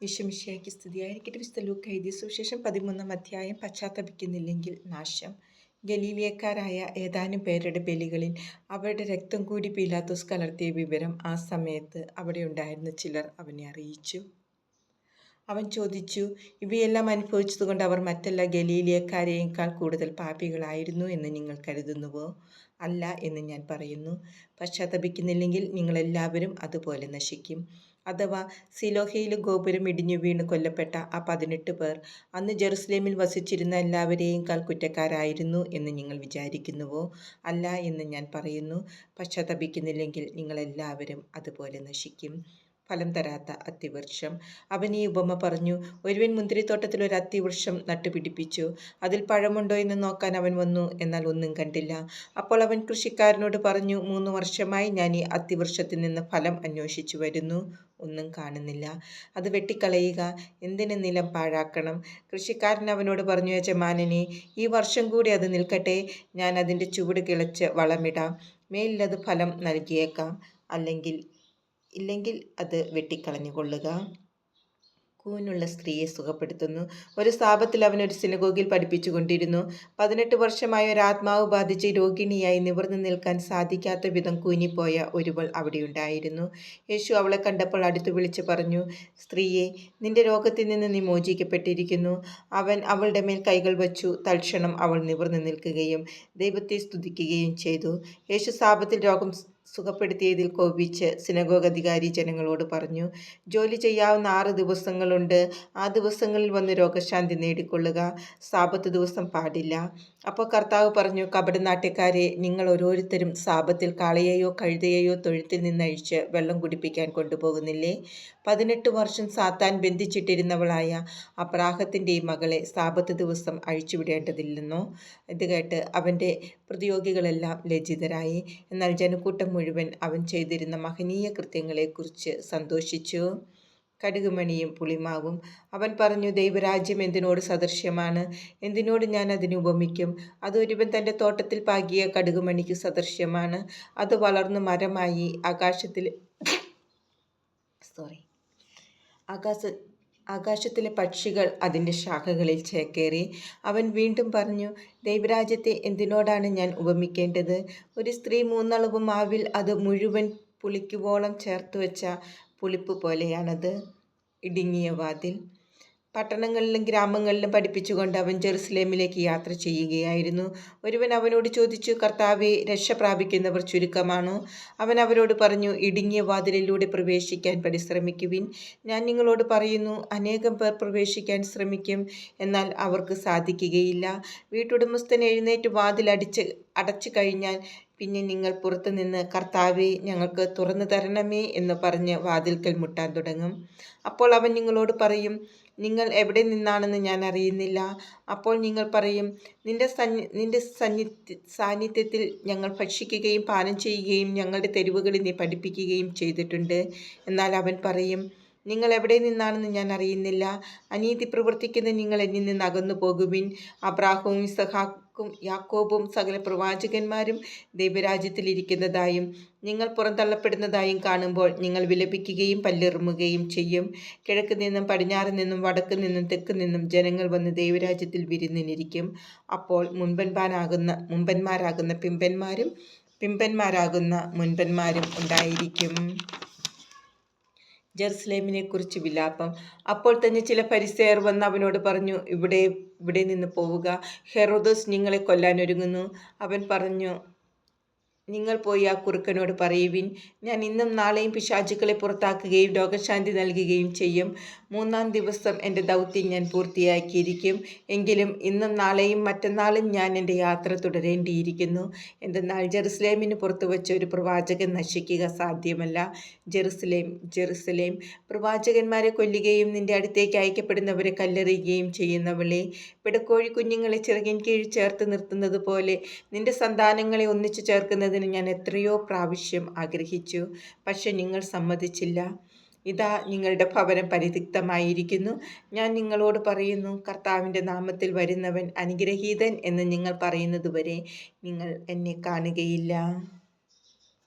വിഷമിഷയാക്കി സ്ഥിതിയായിരിക്കട്ടെ വിശുദ്ധ ലൂക്ക് എഴുതിയ സുവിശേഷം പതിമൂന്നാം അധ്യായം പശ്ചാത്തപിക്കുന്നില്ലെങ്കിൽ നാശം. ഗലീലിയക്കാരായ ഏതാനും പേരുടെ ബലികളിൽ അവരുടെ രക്തം കൂടി പീലാത്തോസ് കലർത്തിയ വിവരം ആ സമയത്ത് അവിടെ ഉണ്ടായിരുന്ന ചിലർ അവനെ അറിയിച്ചു. അവൻ ചോദിച്ചു ഇവയെല്ലാം അനുഭവിച്ചതുകൊണ്ട് അവർ മറ്റെല്ലാ ഗലീലിയക്കാരെയേക്കാൾ കൂടുതൽ പാപികളായിരുന്നു എന്ന് നിങ്ങൾ കരുതുന്നുവോ? അല്ല എന്ന് ഞാൻ പറയുന്നു. പശ്ചാത്തപിക്കുന്നില്ലെങ്കിൽ നിങ്ങളെല്ലാവരും അതുപോലെ നശിക്കും. അഥവാ സിലോഹയിലെ ഗോപുരം ഇടിഞ്ഞു വീണ് കൊല്ലപ്പെട്ട ആ പതിനെട്ട് പേർ അന്ന് ജെറുസലേമിൽ വസിച്ചിരുന്ന എല്ലാവരെയും കാൽ കുറ്റക്കാരായിരുന്നു എന്ന് നിങ്ങൾ വിചാരിക്കുന്നുവോ? അല്ല എന്ന് ഞാൻ പറയുന്നു. പശ്ചാത്തപിക്കുന്നില്ലെങ്കിൽ നിങ്ങളെല്ലാവരും അതുപോലെ നശിക്കും. ഫലം തരാത്ത അത്തിവൃക്ഷം. അവൻ ഈ ഉപമ പറഞ്ഞു ഒരുവൻ മുന്തിരിത്തോട്ടത്തിൽ ഒരു അത്തിവൃക്ഷം നട്ടുപിടിപ്പിച്ചു. അതിൽ പഴമുണ്ടോ എന്ന് നോക്കാൻ അവൻ വന്നു എന്നാൽ ഒന്നും കണ്ടില്ല. അപ്പോൾ അവൻ കൃഷിക്കാരനോട് പറഞ്ഞു മൂന്ന് വർഷമായി ഞാൻ ഈ അത്തിവൃക്ഷത്തിൽ നിന്ന് ഫലം അന്വേഷിച്ചു വരുന്നു ഒന്നും കാണുന്നില്ല. അത് വെട്ടിക്കളയുക എന്തിന് നിലം പാഴാക്കണം? കൃഷിക്കാരൻ അവനോട് പറഞ്ഞു യജമാനനെ ഈ വർഷം കൂടി അത് നിൽക്കട്ടെ ഞാൻ അതിന്റെ ചുവട് കിളച്ച് വളമിടാം മേലിലത് ഫലം നൽകിയേക്കാം അല്ലെങ്കിൽ ഇല്ലെങ്കിൽ അത് വെട്ടിക്കളഞ്ഞു കൊള്ളുക കൂനുള്ള സ്ത്രീയെ സുഖപ്പെടുത്തുന്നു. ഒരു സ്ഥാപത്തിൽ അവൻ ഒരു സിനഗോഗിൽ പഠിപ്പിച്ചുകൊണ്ടിരുന്നു. പതിനെട്ട് വർഷമായ ഒരു ആത്മാവ് ബാധിച്ച് രോഗിണിയായി നിവർന്നു നിൽക്കാൻ സാധിക്കാത്ത വിധം കൂനിപ്പോയ ഒരുവൾ അവിടെയുണ്ടായിരുന്നു. യേശു അവളെ കണ്ടപ്പോൾ അടുത്തു വിളിച്ചു പറഞ്ഞു സ്ത്രീയെ നിന്റെ രോഗത്തിൽ നിന്ന് നീ മോചിക്കപ്പെട്ടിരിക്കുന്നു. അവൻ അവളുടെ മേൽ കൈകൾ വച്ചു തൽക്ഷണം അവൾ നിവർന്നു നിൽക്കുകയും ദൈവത്തെ സ്തുതിക്കുകയും ചെയ്തു. യേശു സ്ഥാപത്തിൽ രോഗം സുഖപ്പെടുത്തിയതിൽ കോപിച്ച് സിനഗോഗ് അധികാരി ജനങ്ങളോട് പറഞ്ഞു ജോലി ചെയ്യാവുന്ന ആറ് ദിവസങ്ങളുണ്ട്. ആ ദിവസങ്ങളിൽ വന്ന് രോഗശാന്തി നേടിക്കൊള്ളുക. സാപത്ത് ദിവസം പാടില്ല. അപ്പോൾ കർത്താവ് പറഞ്ഞു കപടനാട്യക്കാരെ നിങ്ങൾ ഓരോരുത്തരും സാപത്തിൽ കാളയെയോ കഴുതയെയോ തൊഴുത്തിൽ നിന്നഴിച്ച് വെള്ളം കുടിപ്പിക്കാൻ കൊണ്ടുപോകുന്നില്ലേ? പതിനെട്ട് വർഷം സാത്താൻ ബന്ധിച്ചിട്ടിരുന്നവളായ അപ്രാഹത്തിന്റെ മകളെ സാപത്ത് ദിവസം അഴിച്ചുവിടേണ്ടതില്ലെന്നോ? ഇത് കേട്ട് അവന്റെ പ്രതിയോഗികളെല്ലാം ലജ്ജിതരായി. എന്നാൽ ജനക്കൂട്ടം മുഴുവൻ അവൻ ചെയ്തിരുന്ന മഹനീയ കൃത്യങ്ങളെക്കുറിച്ച് സന്തോഷിച്ചു. കടുകുമണിയും പുളിമാവും. അവൻ പറഞ്ഞു ദൈവരാജ്യം എന്തിനോട് സദൃശ്യമാണ്? എന്തിനോട് ഞാൻ അതിനെ ഉപമിക്കും? അതൊരുവൻ തന്റെ തോട്ടത്തിൽ പാകിയ കടുകുമണിക്ക് സദൃശ്യമാണ്. അത് വളർന്നു മരമായി ആകാശത്തിൽ സോറി ആകാശ ആകാശത്തിലെ പക്ഷികൾ അതിന്റെ ശാഖകളിൽ ചേക്കേറി. അവൻ വീണ്ടും പറഞ്ഞു ദൈവരാജ്യത്തെ എന്തിനോടാണ് ഞാൻ ഉപമിക്കേണ്ടത്? ഒരു സ്ത്രീ മൂന്നളവ് മാവിൽ അത് മുഴുവൻ പുളിക്കുവോളം ചേർത്ത് വെച്ച പുളിപ്പ് പോലെയാണത് ഇടുങ്ങിയ വാതിൽ. പട്ടണങ്ങളിലും ഗ്രാമങ്ങളിലും പഠിപ്പിച്ചുകൊണ്ട് അവൻ ജെറുസലേമിലേക്ക് യാത്ര ചെയ്യുകയായിരുന്നു. ഒരുവൻ അവനോട് ചോദിച്ചു കർത്താവെ രക്ഷ പ്രാപിക്കുന്നവർ ചുരുക്കമാണോ? അവൻ അവരോട് പറഞ്ഞു ഇടുങ്ങിയ വാതിലിലൂടെ പ്രവേശിക്കാൻ പരിശ്രമിക്കുവിൻ. ഞാൻ നിങ്ങളോട് പറയുന്നു അനേകം പേർ പ്രവേശിക്കാൻ ശ്രമിക്കും. എന്നാൽ അവർക്ക് സാധിക്കുകയില്ല. വീട്ടുടമസ്ഥൻ എഴുന്നേറ്റ് വാതിൽ അടിച്ച് അടച്ചു കഴിഞ്ഞാൽ പിന്നെ നിങ്ങൾ പുറത്തു നിന്ന് കർത്താവെ ഞങ്ങൾക്ക് തുറന്നു തരണമേ എന്ന് പറഞ്ഞ് വാതിൽക്കൽ മുട്ടാൻ തുടങ്ങും. അപ്പോൾ അവൻ നിങ്ങളോട് പറയും നിങ്ങൾ എവിടെ നിന്നാണെന്ന് ഞാൻ അറിയുന്നില്ല. അപ്പോൾ നിങ്ങൾ പറയും നിന്റെ സന്നി നിന്റെ സന്നിധി സാന്നിധ്യത്തിൽ ഞങ്ങൾ ഭക്ഷിക്കുകയും പാനം ചെയ്യുകയും ഞങ്ങളുടെ തെരുവുകളിൽ നീ പഠിപ്പിക്കുകയും ചെയ്തിട്ടുണ്ട്. എന്നാൽ അവൻ പറയും നിങ്ങൾ എവിടെ നിന്നാണെന്ന് ഞാൻ അറിയുന്നില്ല. അനീതി പ്രവർത്തിക്കുന്ന നിങ്ങൾ എന്നിൽ നിന്ന് അകന്നു പോകുവിൻ. അബ്രാഹവും ഇസഹാക്കും യാക്കോബും സകല പ്രവാചകന്മാരും ദൈവരാജ്യത്തിലിരിക്കുന്നതായും നിങ്ങൾ പുറന്തള്ളപ്പെടുന്നതായും കാണുമ്പോൾ നിങ്ങൾ വിലപിക്കുകയും പല്ലിറുമുകയും ചെയ്യും. കിഴക്ക് നിന്നും പടിഞ്ഞാറ് നിന്നും വടക്ക് നിന്നും തെക്ക് നിന്നും ജനങ്ങൾ വന്ന് ദൈവരാജ്യത്തിൽ വിരുന്നിനിരിക്കും. അപ്പോൾ മുൻപന്മാരാകുന്ന മുമ്പന്മാരാകുന്ന പിമ്പന്മാരും പിമ്പന്മാരാകുന്ന മുൻപന്മാരും ഉണ്ടായിരിക്കും. കുറിച്ച് വിലാപം. അപ്പോൾ തന്നെ ചില പരിസയർ വന്ന് അവനോട് പറഞ്ഞു ഇവിടെ ഇവിടെ നിന്ന് പോവുക. ഹെറോദോസ് നിങ്ങളെ കൊല്ലാൻ ഒരുങ്ങുന്നു അവൻ പറഞ്ഞു നിങ്ങൾ പോയി ആ കുറുക്കനോട് പറയുവിൻ. ഞാൻ ഇന്നും നാളെയും പിശാചുക്കളെ പുറത്താക്കുകയും രോഗശാന്തി നൽകുകയും ചെയ്യും. മൂന്നാം ദിവസം എന്റെ ദൗത്യം ഞാൻ പൂർത്തിയാക്കിയിരിക്കും. എങ്കിലും ഇന്നും നാളെയും മറ്റന്നാളും ഞാൻ എന്റെ യാത്ര തുടരേണ്ടിയിരിക്കുന്നു. എന്തെന്നാൽ ജെറുസലേമിന് പുറത്തു വച്ച ഒരു പ്രവാചകൻ നശിക്കുക സാധ്യമല്ല. Jerusalem Jerusalem. പ്രവാചകന്മാരെ കൊല്ലുകയും നിന്റെ അടുത്തേക്ക് അയക്കപ്പെടുന്നവരെ കല്ലെറിയുകയും ചെയ്യുന്നവളെ. പിടക്കോഴി കുഞ്ഞുങ്ങളെ ചിറകിൻ കീഴിൽ ചേർത്ത് നിർത്തുന്നത് പോലെ നിന്റെ സന്താനങ്ങളെ ഒന്നിച്ചു ചേർക്കുന്നതിന് ഞാൻ എത്രയോ പ്രാവശ്യം ആഗ്രഹിച്ചു. പക്ഷെ നിങ്ങൾ സമ്മതിച്ചില്ല. ഇതാ നിങ്ങളുടെ ഭവനം പരിതിക്തമായിരിക്കുന്നു. ഞാൻ നിങ്ങളോട് പറയുന്നു കർത്താവിന്റെ നാമത്തിൽ വരുന്നവൻ അനുഗ്രഹീതൻ എന്ന് നിങ്ങൾ പറയുന്നതുവരെ നിങ്ങൾ എന്നെ കാണുകയില്ല.